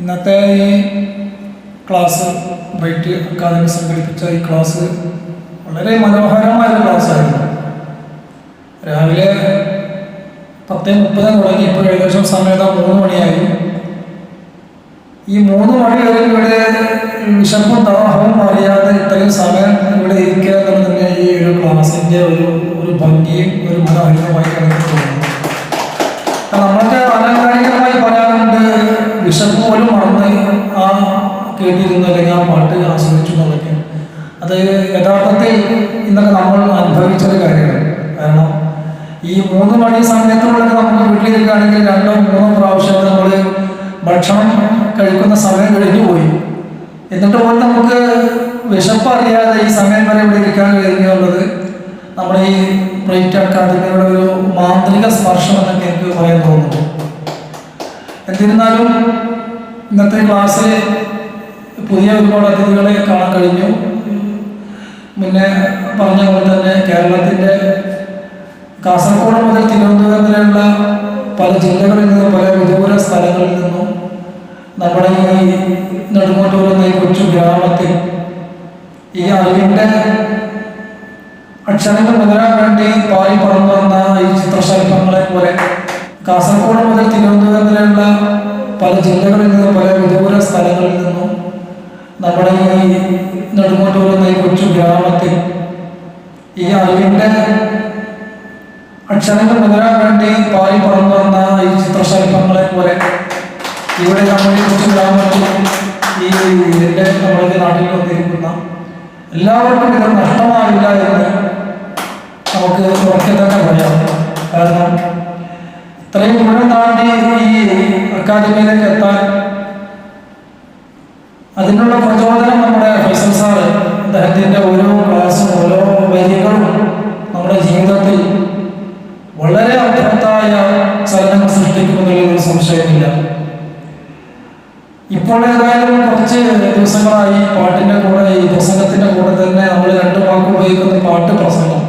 ഇന്നത്തെ ഈ class white academy സംഘടിപ്പിച്ച ഈ ക്ലാസ് വളരെ മനോഹരമായ ഒരു ക്ലാസ്സായിരുന്നു. രാവിലെ പത്ത് മുപ്പത് തുടങ്ങി. ഇപ്പോൾ ഏകദേശം സമയത്ത് മൂന്ന് മണിയായി. ഈ മൂന്ന് മണി വരെ ഇവിടെ വിശപ്പും ദാഹവും അറിയാതെ ഇത്രയും സമയം ഇവിടെ ഇരിക്കുക എന്നുള്ളത് തന്നെ ഈ ഒരു ക്ലാസിന്റെ ഒരു ഒരു ഭംഗിയും ഒരു മനോഹരമായി എനിക്ക് തോന്നുന്നു നമ്മളൊക്കെ അലങ്കാരികമായി പറയാറുണ്ട് വിശപ്പ് ആ കേട്ടിരുന്നു അല്ലെങ്കിൽ ആ പാട്ട് ആസ്വദിച്ചു എന്നുള്ളതൊക്കെ അത് യഥാർത്ഥത്തിൽ ഇന്നൊക്കെ നമ്മൾ അനുഭവിച്ചൊരു കാര്യമാണ്. കാരണം ഈ മൂന്ന് മണി സമയത്തുള്ളൊക്കെ നമുക്ക് വീട്ടിലിരിക്കുകയാണെങ്കിൽ രണ്ടോ മൂന്നോ പ്രാവശ്യം നമ്മൾ ഭക്ഷണം കഴിക്കുന്ന സമയം കഴിഞ്ഞു പോയി. എന്നിട്ട് പോലും നമുക്ക് വിശപ്പ് അറിയാതെ ഈ സമയം വരെ ഇവിടെ ഇരിക്കാൻ കഴിഞ്ഞു നമ്മുടെ ഈ ബ്രൈറ്റ് അക്കാദമിയുടെ ഒരു മാന്ത്രിക സ്പർശം എന്നൊക്കെ എനിക്ക് പറയാൻ തോന്നുന്നു. എന്നിരുന്നാലും ഇന്നത്തെ ക്ലാസ്സിൽ പുതിയ ഒരുപാട് അതിഥികളെ കാണാൻ കഴിഞ്ഞു. പിന്നെ പറഞ്ഞ പോലെ തന്നെ കേരളത്തിന്റെ കാസർഗോഡ് മുതൽ തിരുവനന്തപുരം വരെയുള്ള പല ജില്ലകളിൽ നിന്നും പല വിദൂര സ്ഥലങ്ങളിൽ നിന്നും നമ്മുടെ ഈ നെടുങ്ങോട്ടൂർ എന്ന ഈ കൊച്ചു ഗ്രാമത്തിൽ ഈ അറിവിന്റെ അക്ഷരങ്ങൾ മുതലാൻ വേണ്ടി പാലി പറന്നു വന്ന ഈ ചിത്രശലഭങ്ങളെ പോലെ കാസർഗോഡ് മുതൽ തിരുവനന്തപുരം വരെയുള്ള പല ജില്ലകളിൽ നിന്നും പല നമ്മുടെ ഈ നെടുങ്ങോട്ടൂർ എന്ന ഈ കൊച്ചു ഗ്രാമത്തിൽ ഈ അറിവിന്റെ അക്ഷരങ്ങൾ മുതലാൻ വേണ്ടി പാലി പറന്നു വന്ന ഈ ചിത്രശലഭങ്ങളെ പോലെ ഇവിടെ നമ്മൾ ഈ കൊച്ചു ഗ്രാമത്തിൽ ഈ എന്റെ നമ്മളുടെ നാട്ടിൽ വന്നിരിക്കുന്ന എല്ലാവർക്കും ഇത് നഷ്ടമാവില്ല എന്ന് നമുക്ക് ഉറക്കെ തന്നെ പറയാം. കാരണം ഇത്രയും മുഴുവൻ താണ്ടി ഈ അക്കാദമിയിലേക്ക് എത്താൻ അതിനുള്ള പ്രചോദനം നമ്മുടെ ഫൈസൽ സാറ് അദ്ദേഹത്തിന്റെ ഓരോ ക്ലാസ്സും ഓരോ വരികളും നമ്മുടെ ജീവിതത്തിൽ വളരെ അർത്ഥവത്തായ ചലനങ്ങൾ ഒരു സംശയമില്ല. ഇപ്പോൾ ഏതായാലും കുറച്ച് ദിവസങ്ങളായി പാട്ടിന്റെ കൂടെ ഈ പ്രസംഗത്തിന്റെ കൂടെ തന്നെ നമ്മൾ രണ്ട് വാക്ക് ഉപയോഗിക്കുന്ന പാട്ട് പ്രസംഗം.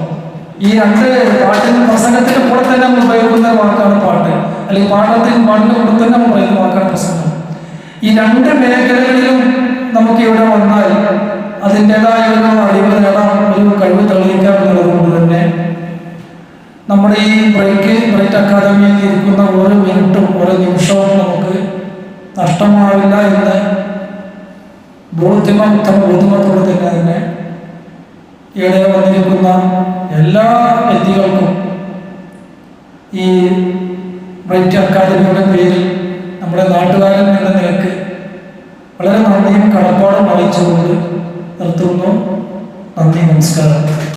ഈ രണ്ട് പാട്ടിന് പ്രസംഗത്തിന്റെ കൂടെ തന്നെ നമ്മൾ ഉപയോഗിക്കുന്ന വാക്കാണ് പാട്ട്. അല്ലെങ്കിൽ പാട്ടത്തിൽ പാട്ടിന്റെ കൂടെ തന്നെ നമ്മൾ വാക്കാണ് പ്രസംഗം. ഈ രണ്ട് മേഖലകളിലും ഇവിടെ വന്നാൽ അതിന്റെതായ ഒരു അറിവ് നേടാം ഒരു കഴിവ് തെളിയിക്കാം എന്നുള്ളതുകൊണ്ട് തന്നെ നമ്മുടെ ഈ ബ്രേക്ക് ബ്രേക്ക് അക്കാദമിയിൽ ഇരിക്കുന്ന ഓരോ മിനിറ്റും ഓരോ നിമിഷവും നമുക്ക് നഷ്ടമാവില്ല എന്ന് ബോധ്യമ ബോധ്യമത്തോടെ തന്നെ തന്നെ ഇവിടെ വന്നിരിക്കുന്ന എല്ലാ വ്യക്തികൾക്കും ഈ ബ്രൈറ്റ് അക്കാദമിയുടെ പേരിൽ നമ്മുടെ നാട്ടുകാരൻ എന്ന നിലയ്ക്ക് വളരെ നന്ദിയും കടപ്പാടും അറിയിച്ചുകൊണ്ട് നിർത്തുന്നു. നന്ദി നമസ്കാരം.